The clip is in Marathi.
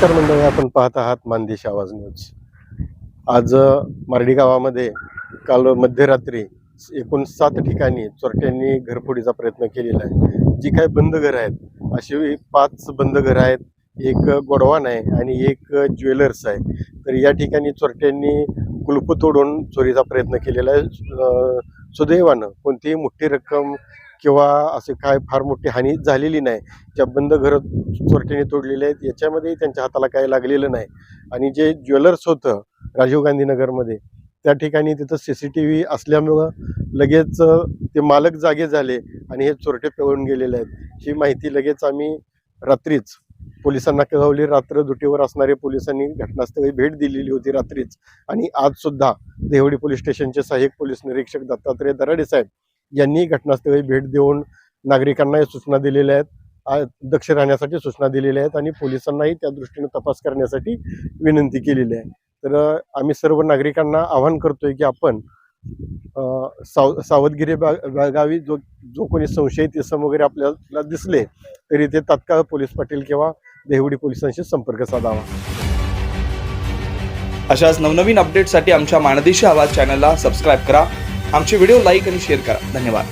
नमस्कार मंडळी आपण पाहत आहात मानदेश आवाज न्यूज. आज मारडी गावामध्ये काल मध्यरात्री एकूण सात ठिकाणी चोरट्यांनी घरफोडीचा प्रयत्न केलेला आहे. जी काही बंद घरं आहेत अशी पाच बंद घरं आहेत. एक गोडवान आहे आणि एक ज्वेलर्स आहे. तर या ठिकाणी चोरट्यांनी कुलप तोडून चोरीचा प्रयत्न केलेला आहे. सुदैवानं कोणतीही मोठी रक्कम किंवा असे काय फार मोठी हानी झालेली नाही. ज्या बंद घरं चोरट्याने तोडलेले आहेत याच्यामध्ये त्यांच्या हाताला काही लागलेलं नाही. आणि जे ज्वेलर्स होतं राजीव गांधी नगरमध्ये त्या ठिकाणी तिथं सी सी टी व्ही असल्यामुळं लगेच ते मालक जागे झाले आणि हे चोरटे पळून गेलेले आहेत. ही माहिती लगेच आम्ही रात्रीच पोलिसांना कळवली. रात्र दुटीवर असणारे पोलिसांनी घटनास्थळी भेट दिलेली होती रात्रीच. आणि आज सुद्धा देवडी पोलीस स्टेशनचे सहाय्यक पोलीस निरीक्षक दत्तात्रय दराडे साहेब यांनी घटनास्थळी भेट देऊन नागरिकांना सूचना दिलेल्या आहेत. दक्ष राहण्यासाठी सूचना दिलेल्या आहेत आणि पोलिसांनाही त्या दृष्टीने तपास करण्यासाठी विनंती केलेली आहे. तर आम्ही सर्व नागरिकांना आवाहन करतोय की आपण साव सावधगिरी बा- बाळगावी. जो जो कोणी संशयित इसम वगैरे आपल्याला दिसले तरी ते तात्काळ पोलीस पाटील किंवा देहवडी पोलिसांशी संपर्क साधावा. अशाच नवनवीन अपडेटसाठी आमच्या माणदेशी आवाज चॅनलला सबस्क्राईब करा. आमचे व्हिडिओ लाईक आणि शेअर करा. धन्यवाद.